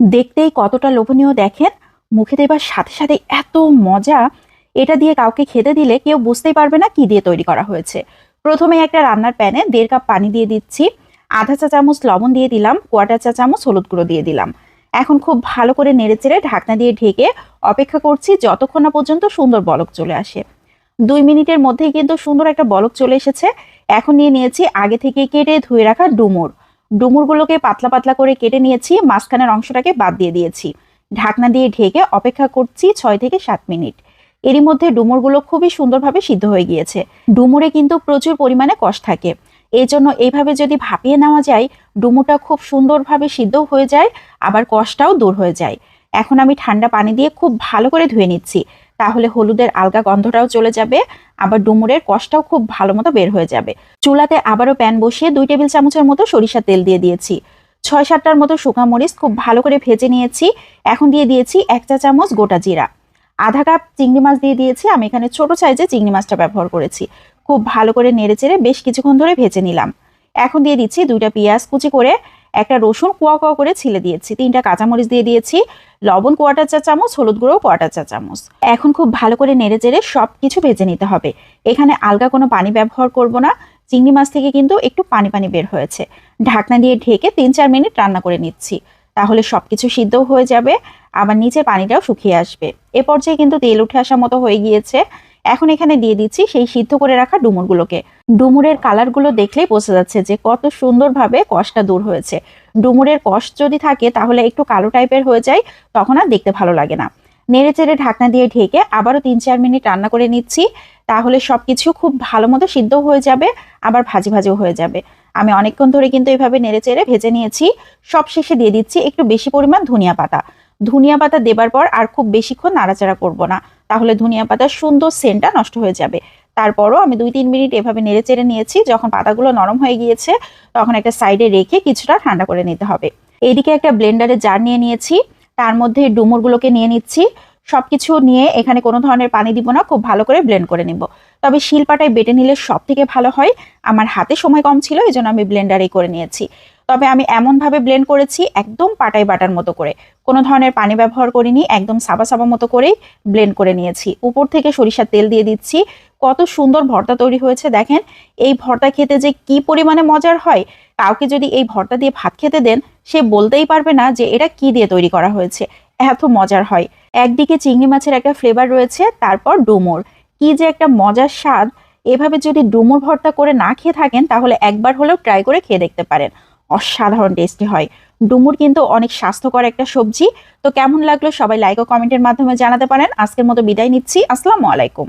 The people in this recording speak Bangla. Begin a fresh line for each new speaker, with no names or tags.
দেখতেই কতটা লোভনীয় দেখেন। মুখে দেবার সাথে সাথে এত মজা। এটা দিয়ে কাউকে খেতে দিলে কেউ বুঝতেই পারবে না কি দিয়ে তৈরি করা হয়েছে। প্রথমে একটা রান্নার প্যানে দেড় কাপ পানি দিয়ে দিচ্ছি। আধা চা চামচ লবণ দিয়ে দিলাম। কোয়াটার চা চামচ হলুদ গুঁড়ো দিয়ে দিলাম। এখন খুব ভালো করে নেড়েচেড়ে ঢাকনা দিয়ে ঢেকে অপেক্ষা করছি যতক্ষণ না পর্যন্ত সুন্দর বলক চলে আসে। দুই মিনিটের মধ্যেই কিন্তু সুন্দর একটা বলক চলে এসেছে। এখন নিয়ে নিয়েছি আগে থেকে কেটে ধুয়ে রাখা ডুমুর। ডুমুরগুলোকে পাতলা পাতলা করে কেটে নিয়েছি, মাঝখানের অংশটাকে বাদ দিয়ে দিয়েছি। ঢাকনা দিয়ে ঢেকে অপেক্ষা করছি ছয় থেকে সাত মিনিট। এরই মধ্যে ডুমুরগুলো খুবই সুন্দরভাবে সিদ্ধ হয়ে গিয়েছে। ডুমুরে কিন্তু প্রচুর পরিমাণে কষ থাকে। এই জন্য এইভাবে যদি ভাপিয়ে নেওয়া যায়, ডুমুরটা খুব সুন্দরভাবে সিদ্ধ হয়ে যায়, আবার কষটাও দূর হয়ে যায়। এখন আমি ঠান্ডা পানি দিয়ে খুব ভালো করে ধুয়ে নিচ্ছি। তাহলে হলুদের আলগা গন্ধটাও চলে যাবে, আবার ডুমুরের কষটাও খুব ভালো মতো বের হয়ে যাবে। চুলাতে আবারও প্যান বসিয়ে দুই টেবিল চামচের মতো সরিষার তেল দিয়ে দিয়েছি। ছয় সাতটার মতো শুকনো মরিচ খুব ভালো করে ভেজে নিয়েছি, এখন দিয়ে দিয়েছি এক চা চামচ গোটা জিরা। আধা কাপ চিংড়ি মাছ দিয়ে দিয়েছি, আমি এখানে ছোট সাইজে চিংড়ি মাছটা ব্যবহার করেছি। খুব ভালো করে নেড়ে চেড়ে বেশ কিছুক্ষণ ধরে ভেজে নিলাম। এখন দিয়ে দিচ্ছি দুইটা পেঁয়াজ কুচি করে একটা রসুন কুয়া কুয়া করে ছিলে দিয়েছি। তিনটা কাঁচামরিচ দিয়ে দিয়েছি, লবণ কোয়াটার চা চামচ, হলুদ গুঁড়ো কোয়াটার চা চামচ। এখন খুব ভালো করে নেড়ে চেড়ে সব কিছু ভেজে নিতে হবে। এখানে আলগা কোনো পানি ব্যবহার করব না। চিংড়ি মাছ থেকে কিন্তু একটু পানি পানি বের হয়েছে। ঢাকনা দিয়ে ঢেকে তিন চার মিনিট রান্না করে নিচ্ছি। তাহলে সব কিছু সিদ্ধও হয়ে যাবে, আবার নিচের পানিটাও শুকিয়ে আসবে। এ পর্যায়ে কিন্তু তেল উঠে আসা মতো হয়ে গিয়েছে। এখন এখানে দিয়ে দিচ্ছি সেই সিদ্ধ করে রাখা ডুমুরগুলোকে। ডুমুরের কালারগুলো দেখলেই বোঝা যাচ্ছে যে কত সুন্দরভাবে কষটা দূর হয়েছে। ডুমুরের কষ যদি থাকে তাহলে একটু কালো টাইপের হয়ে যায়, তখন আর দেখতে ভালো লাগে না। নেড়ে চেড়ে ঢাকনা দিয়ে ঢেকে আবারও তিন চার মিনিট রান্না করে নিচ্ছি, তাহলে সব কিছু খুব ভালো মতো সিদ্ধ হয়ে যাবে, আবার ভাজি ভাজিও হয়ে যাবে। আমি অনেকক্ষণ ধরে কিন্তু এইভাবে নেড়ে চেড়ে ভেজে নিয়েছি। সব শেষে দিয়ে দিচ্ছি একটু বেশি পরিমাণ ধনিয়া পাতা। ধনিয়া পাতা দেবার পর আর খুব বেশিক্ষণ নাড়াচাড়া করব না। তাহলে ধনিয়া পাতার সুন্দর সেন্টটা নষ্ট হয়ে যাবে। তারপরও আমি দুই তিন মিনিট এভাবে নেড়ে চেড়ে নিয়েছি। যখন পাতাগুলো নরম হয়ে গিয়েছে, তখন একটা সাইডে রেখে কিছুটা ঠান্ডা করে নিতে হবে। এদিকে একটা ব্লেন্ডারে জার নিয়ে নিয়েছি। তার মধ্যে ডুমুরগুলোকে নিয়ে নিচ্ছি। সব কিছু নিয়ে এখানে কোনো ধরনের পানি দিব না, খুব ভালো করে ব্লেন্ড করে নিব। তবে শিলপাটায় বেটে নিলে সব থেকে ভালো হয়। আমার হাতে সময় কম ছিল এই জন্য আমি ব্লেন্ডারেই করে নিয়েছি। তবে আমি এমনভাবে ব্লেন্ড করেছি একদম পাটাই বাটার মতো করে। কোনো ধরনের পানি ব্যবহার করিনি, একদম সাবা সাবা মতো করেই ব্লেন্ড করে নিয়েছি। উপর থেকে সরিষার তেল দিয়ে দিচ্ছি। কত সুন্দর ভর্তা তৈরি হয়েছে দেখেন। এই ভর্তা খেতে যে কি পরিমাণে মজার হয়, কাউকে যদি এই ভর্তা দিয়ে ভাত খেতে দেন, সে বলতেই পারবে না যে এটা কি দিয়ে তৈরি করা হয়েছে। এত মজার হয়। একদিকে চিংড়ি মাছের একটা ফ্লেভার রয়েছে, তারপর ডুমুর। কি যে একটা মজার স্বাদ। এভাবে যদি ডুমুর ভর্তা করে না খেয়ে থাকেন, তাহলে একবার হলেও ট্রাই করে খেয়ে দেখতে পারেন। অসাধারণ টেস্টি হয়। ডুমুর কিন্তু অনেক স্বাস্থ্যকর একটা সবজি। তো কেমন লাগল সবাই লাইক ও কমেন্টের মাধ্যমে জানাতে পারেন। আজকের মতো বিদায় নিচ্ছি। আসসালামু আলাইকুম।